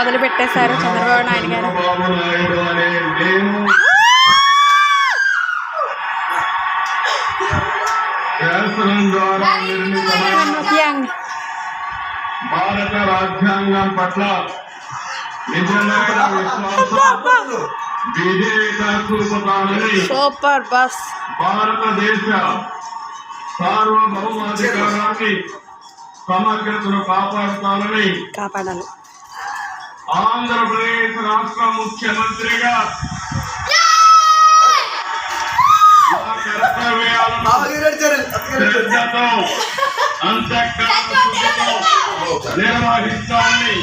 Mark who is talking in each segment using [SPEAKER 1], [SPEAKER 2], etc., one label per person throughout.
[SPEAKER 1] మొదలు పెట్టేశారు చంద్రబాబు నాయుడు గారు.
[SPEAKER 2] భారత రాజ్యాంగం పట్ల నిజమైన విశ్వాసం
[SPEAKER 1] సూపర్ బస్.
[SPEAKER 2] భారతదేశ సార్వభౌమాధికారాన్ని సమగ్రతను కాపాడుతానని
[SPEAKER 1] కాపాడాలి.
[SPEAKER 2] ఆంధ్రప్రదేశ్ రాష్ట్ర ముఖ్యమంత్రిగా నా కర్తవ్యాలను శ్రద్ధతో అంతఃకరణ శుద్ధితో నిర్వహిస్తానని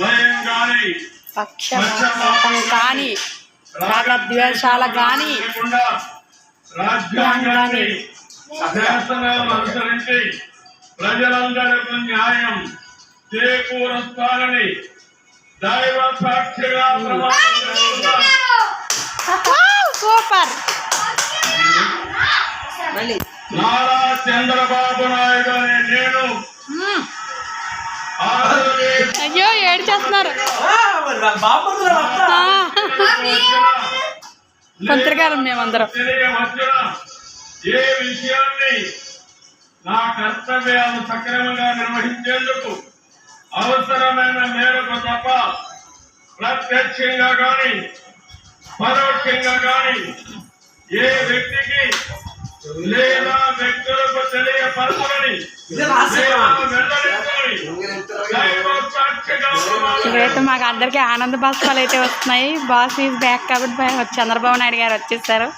[SPEAKER 2] భయం కానీ
[SPEAKER 1] పక్షపాతం కానీ రాగద్వేషాల కానీ
[SPEAKER 2] లేకుండా రాజ్యాంగాన్ని శాసనాలను అనుసరించి ప్రజలందరికీ న్యాయం చేకూరుస్తానని దైవ సాక్షిగా.
[SPEAKER 1] సూపర్
[SPEAKER 2] నారా చంద్రబాబు నాయుడు అనే నేను. ఆంధ్రప్రదేశ్
[SPEAKER 1] అయ్యో ఏడు చేస్తున్నారు పంత్రికారం మేమందరం.
[SPEAKER 2] ఏ విషయాన్ని నా కర్తవ్యాలు సక్రమంగా నిర్వహించేందుకు అవసరమైన మేరకు తప్ప ప్రత్యక్షంగా కానీ పరోక్షంగా కానీ ఏ వ్యక్తికి లేదా వ్యక్తులకు తెలియపరచని
[SPEAKER 1] ఇక్కడైతే మాకు అందరికీ ఆనంద బాష్పాలు అయితే వస్తున్నాయి. బాస్ ఈజ్ బ్యాక్ కాబట్టి బా- చంద్రబాబు నాయుడు గారు వచ్చేసారు.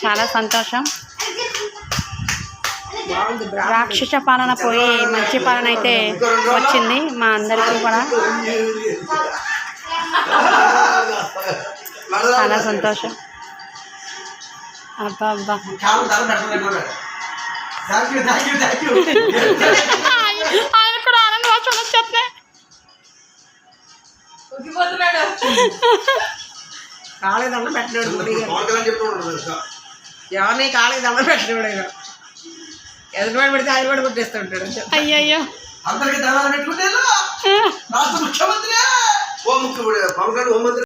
[SPEAKER 1] చాలా సంతోషం. రాక్షస పాలన పోయి మంచి పాలన అయితే వచ్చింది మా అందరికీ కూడా. చాలా సంతోషం. అబ్బా అబ్బా. ఆయన కూడా ఆనంద బాష్పాలు వచ్చేస్తున్నాయి
[SPEAKER 3] కాళ్ళకి దండం పెట్టినాడు ఎవరిని కాళ్ళకి దండం పెట్టినాడు పెడితే కొట్టేస్తుంటాడు
[SPEAKER 1] అయ్యయ్యో.
[SPEAKER 4] అందరికి దండాలు పెట్టుకుంటే రాష్ట్ర ముఖ్యమంత్రి. ఓ ముఖ్యమంత్రి పవన్ కళ్యాణ్ హోంమంత్రి